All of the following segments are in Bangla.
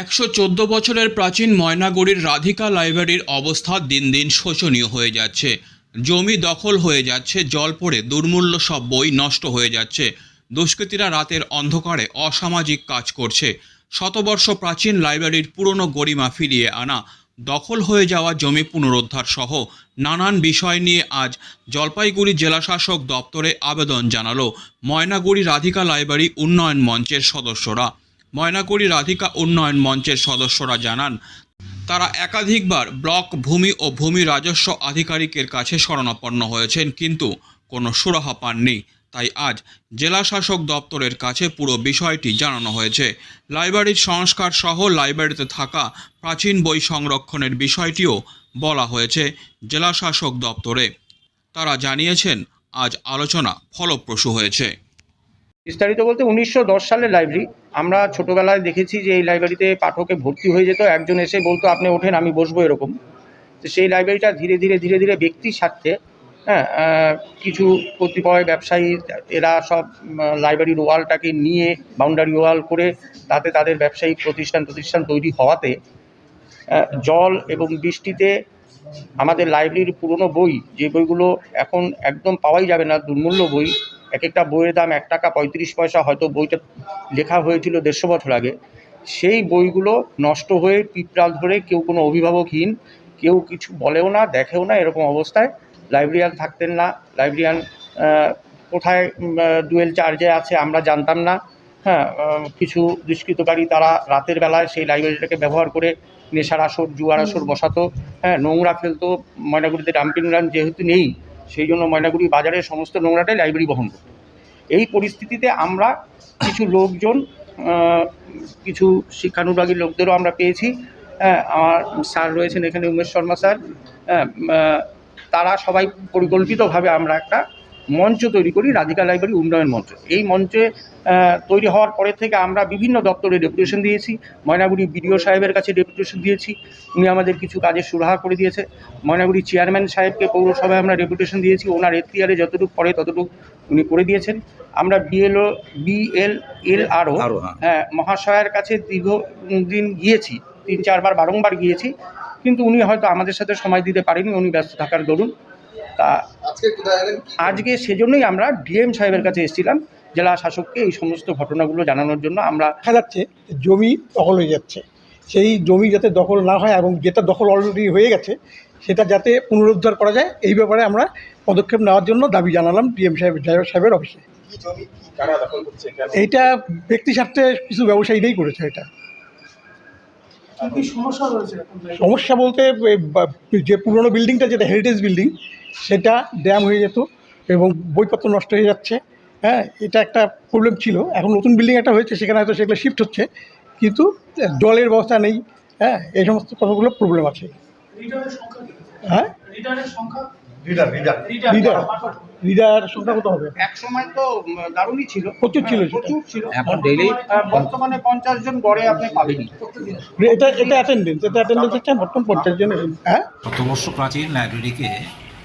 একশো চোদ্দ বছরের প্রাচীন ময়নাগুড়ির রাধিকা লাইব্রেরির অবস্থা দিন দিন শোচনীয় হয়ে যাচ্ছে। জমি দখল হয়ে যাচ্ছে, জল পড়ে, দুর্মূল্য সব বই নষ্ট হয়ে যাচ্ছে। দুষ্কৃতীরা রাতের অন্ধকারে অসামাজিক কাজ করছে। শতবর্ষ প্রাচীন লাইব্রেরির পুরনো গরিমা ফিরিয়ে আনা, দখল হয়ে যাওয়া জমি পুনরুদ্ধার সহ নানান বিষয় নিয়ে আজ জলপাইগুড়ি জেলাশাসক দপ্তরে আবেদন জানালো ময়নাগুড়ি রাধিকা লাইব্রেরি উন্নয়ন মঞ্চের সদস্যরা। ময়নাগুড়ি রাধিকা উন্নয়ন মঞ্চের সদস্যরা জানান, তারা একাধিকবার ব্লক ভূমি ও ভূমি রাজস্ব আধিকারিকের কাছে শরণাপন্ন হয়েছেন, কিন্তু কোনো সুরাহা পাননি। তাই আজ জেলা শাসক দপ্তরের কাছে পুরো বিষয়টি জানানো হয়েছে। লাইব্রেরির সংস্কার সহ লাইব্রেরিতে থাকা প্রাচীন বই সংরক্ষণের বিষয়টিও বলা হয়েছে জেলা শাসক দপ্তরে। তারা জানিয়েছেন, আজ আলোচনা ফলপ্রসূ হয়েছে। বিস্তারিত বলতে উনিশশো দশ সালের লাইব্রেরি আমরা ছোটোবেলায় দেখেছি যে এই লাইব্রেরিতে পাঠকে ভর্তি হয়ে যেত, একজন এসে বলতো, আপনি ওঠেন, আমি বসবো এরকম। তো সেই লাইব্রেরিটা ধীরে ধীরে ধীরে ধীরে ব্যক্তির স্বার্থে হ্যাঁ কিছু কতিপয় ব্যবসায়ী, এরা সব লাইব্রেরির ওয়ালটাকে নিয়ে বাউন্ডারি ওয়াল করে, তাতে তাদের ব্যবসায়িক প্রতিষ্ঠান প্রতিষ্ঠান তৈরি হওয়াতে জল এবং বৃষ্টিতে আমাদের লাইব্রেরির পুরনো বই, যে বইগুলো এখন একদম পাওয়াই যাবে না, দুর্মূল্য বই এক একটা বইয়ের দাম এক টাকা পঁয়ত্রিশ পয়সা হয়তো বইটা লেখা হয়েছিল দেড়শো বছর আগে। সেই বইগুলো নষ্ট হয়ে পিঁপড়াল ধরে কেউ কোনো অভিভাবকহীন কেউ কিছু বলেও না দেখেও না এরকম অবস্থায় লাইব্রেরিয়ান থাকতেন না। লাইব্রেরিয়ান কোথায় ডুয়েল চার্জে আছে আমরা জানতাম না। হ্যাঁ কিছু দুষ্কৃতকারী তারা রাতের বেলায় সেই লাইব্রেরিটাকে ব্যবহার করে নেশার আসর জুয়ার আসর বসাতো। হ্যাঁ নোংরা ফেলতো ময়নাগুড়িতে ডাম্পিং গ্রাউন্ড যেহেতু নেই সেই জন্য ময়নাগুড়ি বাজারের সমস্ত নোংরাটাই লাইব্রেরি বহন করত। এই পরিস্থিতিতে আমরা কিছু লোকজন কিছু শিক্ষানুরাগী লোকদেরও আমরা পেয়েছি। হ্যাঁ আমার স্যার রয়েছেন এখানে উমেশ শর্মা স্যার। হ্যাঁ তারা সবাই পরিকল্পিতভাবে আমরা একটা মঞ্চ তৈরি করি রাধিকা লাইব্রেরি উন্নয়ন মঞ্চ। এই মঞ্চে তৈরি হওয়ার পরে থেকে আমরা বিভিন্ন দপ্তরে ডেপুটেশন দিয়েছি। ময়নাগুড়ি বিডিও সাহেবের কাছে ডেপুটেশন দিয়েছি। উনি আমাদের কিছু কাজের সুরাহা করে দিয়েছে। ময়নাগুড়ি চেয়ারম্যান সাহেবকে পৌরসভায় আমরা ডেপুটেশন দিয়েছি। ওনার এখতিয়ারে যতটুকু পড়ে ততটুকু উনি করে দিয়েছেন। আমরা বিএলও বিএল এল আরও হ্যাঁ। হ্যাঁ মহাশয়ের কাছে দীর্ঘ দিন গিয়েছি। তিন চারবার বারংবার গিয়েছি। কিন্তু উনি হয়তো আমাদের সাথে সময় দিতে পারেনি উনি ব্যস্ত থাকার দরুন। তা আজকে সেজন্যই আমরা ডিএম সাহেবের কাছে এসেছিলাম জেলা শাসককে এই সমস্ত ঘটনাগুলো জানানোর জন্য আমরা দেখা যাচ্ছে যে জমি দখল হয়ে যাচ্ছে। সেই জমি যাতে দখল না হয় এবং যেটা দখল অলরেডি হয়ে গেছে সেটা যাতে পুনরুদ্ধার করা যায় এই ব্যাপারে আমরা পদক্ষেপ নেওয়ার জন্য দাবি জানালাম ডিএম সাহেব ড্রাইভার সাহেবের অফিসে। কি জমি কি কারা দখল করছে কেন এইটা ব্যক্তি স্বার্থে কিছু ব্যবসায়ীরাই করেছে এটা। সমস্যা বলতে যে পুরনো বিল্ডিংটা যেটা হেরিটেজ বিল্ডিং সেটা ড্যাম হয়ে যেত এবং বইপত্র নষ্ট হয়ে যাচ্ছে। হ্যাঁ এটা একটা প্রবলেম ছিল। এখন নতুন বিল্ডিং একটা হয়েছে সেখানে হয়তো সেগুলো শিফট হচ্ছে। কিন্তু জলের ব্যবস্থা নেই। হ্যাঁ এই সমস্ত কথাগুলো প্রবলেম আছে। হ্যাঁ? লিডার লিডার রিডার রিডার সংখ্যা কত হবে? এক সময় তো দারুণই ছিল। প্রচুর ছিল প্রচুর ছিল। এখন ডেইলি বর্তমানে পঞ্চাশ জন গড়ে আপনি পাবেনই এটা এটা অ্যাটেন্ডেন্স এটা অ্যাটেন্ডেন্স হচ্ছে বর্তমান পঞ্চাশ জন হ্যাঁ? শতবর্ষ প্রাচীন লাইব্রেরিকে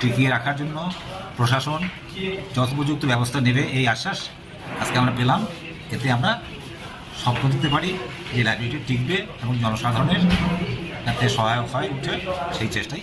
টিকিয়ে রাখার জন্য প্রশাসন যথোপযুক্ত ব্যবস্থা নেবে এই আশ্বাস আজকে আমরা পেলাম। এতে আমরা স্বপ্ন দিতে পারি যে লাইব্রেরিটি টিকবে এবং জনসাধারণের যাতে সহায়ক হয় উঠে সেই চেষ্টাই